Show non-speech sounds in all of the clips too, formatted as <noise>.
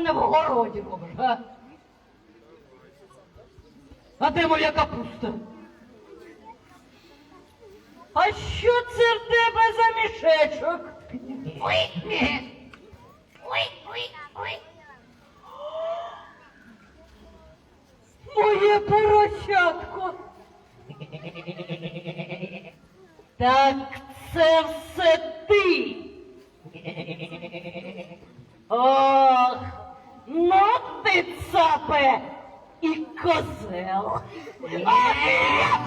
мене в городі робиш, а? А де моя капуста? А що це в тебе за мішечок? Ой, ой, ой, ой. Моє поросятко. Так це все ти. Ох, цапе і козел. Ох, я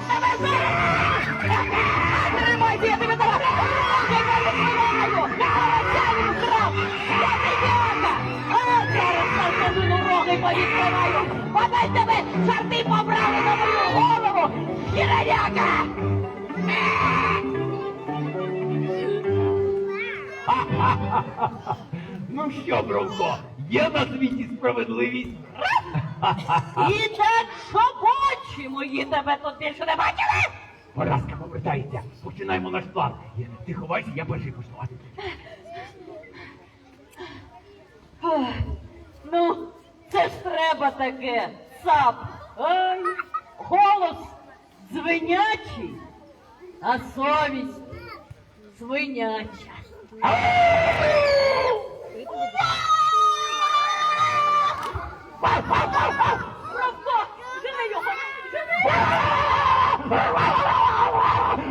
тебе зараз! Я тебе роги! Подай тебе! Жарти побрали на мою голову! Хіраняка! Ну що, Бронко, є на світі справедливість? <laughs> І так, щоб очі мої тебе тут більше не бачили! Поразка повертається. Починаємо наш план. Ти ховайся, я перший почну. Ну, це ж треба таке, цап. Ай, голос дзвенячий, а совість свиняча. Ой,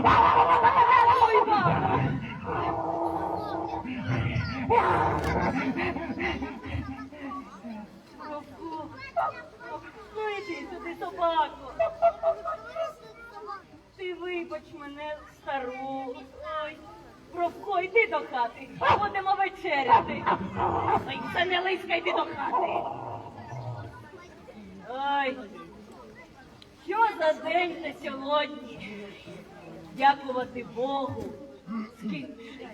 сюди, собаку. Ти вибач мене, стару. Ой, йди до хати, будемо вечеряти. Це не лиска, йди до хати. Що за день це сьогодні? Дякувати Богу, скінчився.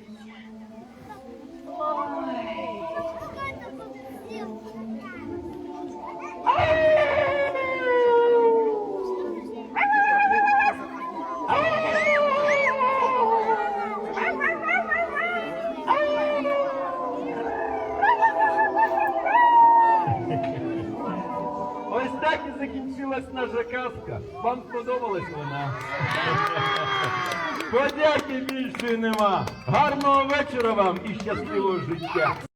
Закінчилась наша казка. Вам сподобалась вона? Подяки більше нема. Гарного вечора вам і щасливого життя.